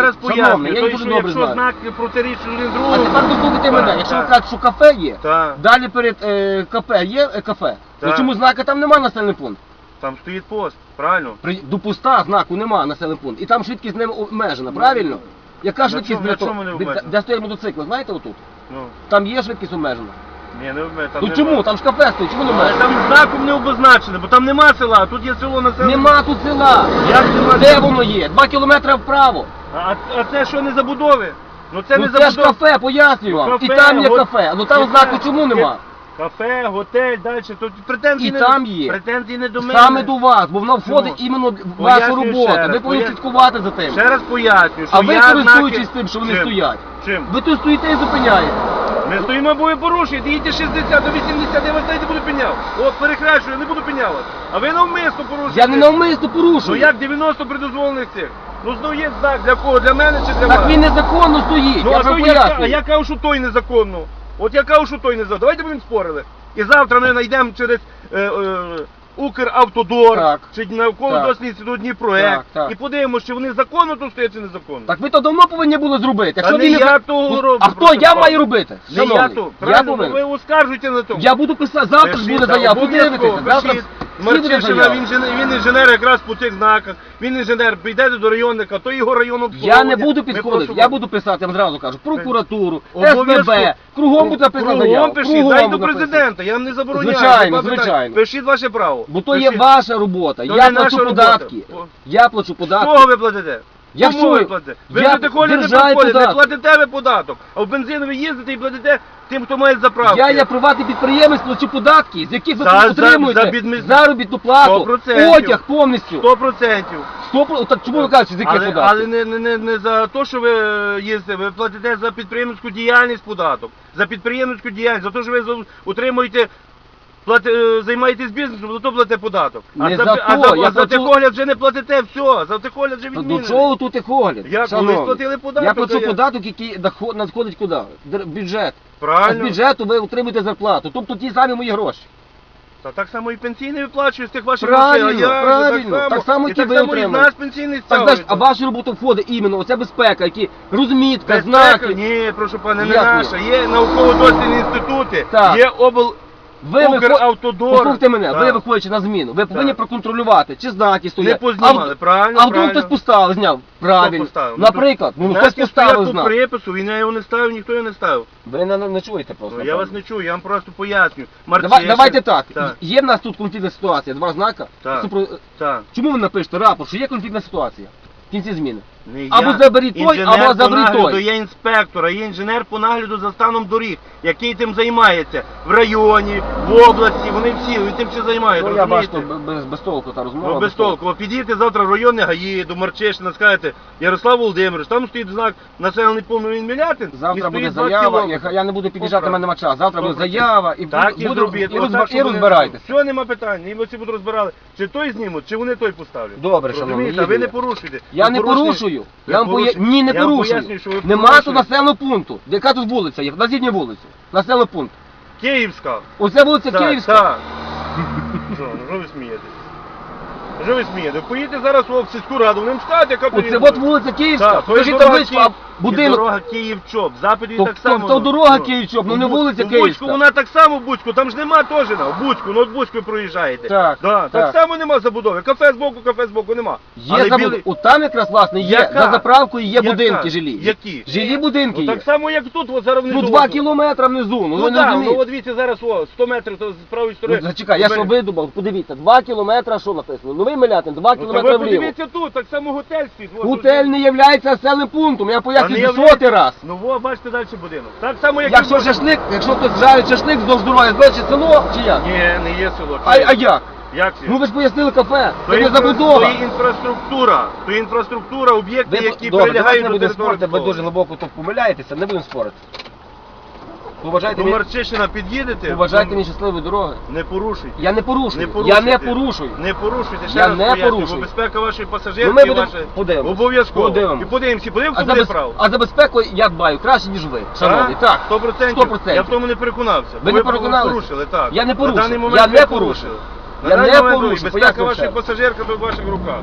Зараз поясню, я то, дуже що добре якщо знаю. знаки протирічать один А другому... тепер дослухайте мене, Так, якщо ви так. кажете, що кафе є, Так. далі перед е, кафе є е, кафе, то Так. чому знака там нема населений пункт? Там стоїть пост, правильно? При, до поста знаку нема населений пункт. І там швидкість не обмежена, правильно? Яка На швидкість чому- на для того? чому не Де- обмежена? Де стоять мотоцикли, знаєте отут? Ну, Там є швидкість обмежена. ні, не вмію, там Ну нема. чому? Там ж кафе стоїть, чому не Але обмежена? там знаком не обозначено, бо там нема села, а тут є село населене. Нема тут села. Як нема? Де воно є? Два кілометри вправо. А, а це що не забудови? Ну це ну не це ж кафе, пояснюю вам. І Кафе, там є го- кафе. Ну там кафе, знаку чому нема? Кафе, готель, далі. Тут претензії І не там є. Претензії не до мене. Саме до вас, бо воно входить Чому? іменно в вашу Пояснюю роботу. раз, Ви повинні слідкувати за тим. Ще раз пояснюю, що А ви я користуючись знаки... тим, що вони Чим? стоять. Чим? Ви тут стоїте і зупиняєте. Ми стоїмо, бо ви порушуєте, їдьте 60 до 80, я вас знаєте, буду пеняв. От перехрещую, не буду пенявати. А ви навмисно порушуєте. Я не навмисно Ну порушую. як 90 предозволених цих? Ну є знак для кого? Для мене чи для вас? Так він незаконно стоїть. Ну я а, вже то я, а пояснюю. я кажу, що той незаконно. От я кажу, що той незаконно. Давайте будемо спорили. І завтра ми знайдемо через е, е, Укравтодор Так. чи навколо Так. дослідний інститут Дніпроект. Так, так. І подивимося, чи вони законно тут стоять чи незаконно. Так ви то давно повинні були зробити. Якщо не він я того Ну, роблю, А хто просто я так. маю робити? Не я Шановний, то. Я Правильно, ви повинен. оскаржуєте на тому. Я буду писати, завтра ж Пишіть, буде заява. обов'язково, Подивитися. Завтра пишіть. Марчишина, він, він інженер якраз по цих знаках. Він інженер, підійде до районника, то його район Я не буду Ми підходити, я буду писати, я вам зразу кажу, прокуратуру, Обов'язково. СББ, кругом буде написано Кругом заяву. пишіть, кругом дай до президента, я вам не забороняю. Звичайно, звичайно. Пишіть ваше право. Бо то є Пишіть. ваша робота. То Я не наша плачу робота. податки. О. Я плачу податки. кого ви платите? Кому що? ви платите? Ви Я будете ходити державі не не платите ви податок, а в бензин ви їздите і платите тим, хто має заправки. Я є приватний підприємець, плачу податки, з яких ви За- за- отримуєте за бідми- заробітну плату, 100%. одяг повністю. 100%. Сто Так чому ви кажете, з яких але, податків? але не, не, не, не за те, що ви їздите, ви платите за підприємницьку діяльність податок. За підприємницьку діяльність, за те, що ви за- утримуєте, плати, е, займаєтесь бізнесом, то платите податок. А Не за, за а то, за, я а за плачу- техогляд вже не платите, все, за техогляд вже Та відмінили. До чого тут техогляд? Як? Ви сплатили податок, Я плачу я- податок, який доход- надходить куди? Дер- Бюджет. А з Правильно. бюджету ви отримуєте зарплату. Тобто ті самі мої гроші. Та так само і пенсійний виплачує з тих ваших Правильно, грошей, а я правильно. так само, Так само, і і так ви само і з нас пенсійний Так знаєш, а в вашу роботу входить іменно оця безпека, які розмітка, Безпека? знаки. Ні, прошу пане, не Як ні? наша. Є науково-дослідні інститути, Так. є обл... Ви виход- Укравтодор. Послухайте мене, ви Так. виходячи на зміну, ви повинні Так. проконтролювати, чи знаки стоять. Не познімали, а, правильно, А вдруг правильно. хтось поставив, зняв. Правильно. поставив? Наприклад, ну хтось стоять поставив по знак. припису, він його не ставив, ніхто його не ставив. Ви не, не, не чуєте просто. Ну, я вас не чую, я вам просто поясню. Давай, Марчишин- давайте так. Так, Є в нас тут конфліктна ситуація, два знака. Так. Супро- так. Чому ви напишете рапорт, що є конфліктна ситуація в кінці зміни? Не Або я. заберіть той, Інженер або по заберіть нагляду той. Є інспектор, а є інженер по нагляду за станом доріг, який тим займається. В районі, в області, вони всі, тим все займається. Ну, я бачу, розумієте? що без, без толку та розмова. Ну без толку. Підійдете завтра в районне ГАІ, до Марчишина, скажете, Ярослав Володимирович, там стоїть знак населений пункт він Мілятин. Завтра буде заява, кілометри. я, я не буду під'їжджати, в мене нема часу. Завтра буде Добре. заява і Так і буду- і, Отак, і розбирайтеся. Все, нема питань. І ми всі будуть розбирали. Чи той знімуть, чи вони той поставлять. Добре, шановні, Розумієте, а ви їду не я. порушуєте. Я Ви не порушуєте- порушую. Ви Я вам поя... Ні, не порушую. пояснюю, Нема тут населеного пункту. Яка тут вулиця є? Назвіть мені вулицю. Населений пункт. Київська. Оце вулиця Так, Київська. Так. Що, ну що ви смієтесь? Що ви смієте? Поїдете зараз в сільську раду, вони скажуть, яка Оце от вулиця Київська. Так, то є Покажіть дорога табличку, а Київ- є будинок. дорога Київ-Чоп, в Западі То- так то- само. то дорога Київ-Чоп, ну не вулиця в Буцьку, Київська. вона так само в Буцьку, там ж нема теж на, в Буцьку, ну от Буцьку проїжджаєте. Так, да, так. так само нема забудови. Кафе з боку, кафе з боку нема. Є Але забуд... білий- От там якраз власне є Яка? за заправкою є Яка? будинки жилі. Які? Жилі будинки Ну, є. так само, як тут, от зараз внизу. Ну два кілометри внизу. Ну, Ну, ви не так, ну розумієте. от дивіться зараз о, 100 метрів то з правої сторони. Ну, зачекай, я що видумав, подивіться, 2 кілометри, що написано? Новий Милятин, 2 Ну, та кілометри ви вліво. подивіться тут, так само готель стоїть. от Готель не є населеним пунктом, я Та не пояснюю являється. сотий раз. Ну во, бачите далі будинок. Так само, як Якщо і в Буцьку. шашлик, якщо хтось жарить шашлик вздовж дороги, значить село чи як? Ні, не є село. А, а як? Як це? Ну ви ж пояснили кафе, То це є не забудова. То є інфраструктура. То є інфраструктура, об'єкти, Ви, які добре, давайте прилягають не до будемо спорити, ви дуже глибоко тут помиляєтеся, не будемо спорити. Побажайте До мені, Марчишина під'їдете? побажайте ну, мені щасливої дороги. Не порушуйте. Я не порушую, Не порушуйте. я не порушую. Не порушуйте, ще Я раз не порушую. бо безпека вашої пасажирки, Ну, ми будемо- ваше... подивимось. Обов'язково. Подивимось. І подивимося, подивимося, А хто за, буде без... прав. а за безпеку я дбаю краще, ніж ви, шановний. Так, 100%. 100%. Я в тому не переконався. Ви не переконалися? порушили, так. Я не На даний момент Я ви не порушили. порушив. На Я даний не момент ви- порушив, Безпека пояснюю вашої раз. пасажирки в ваших руках.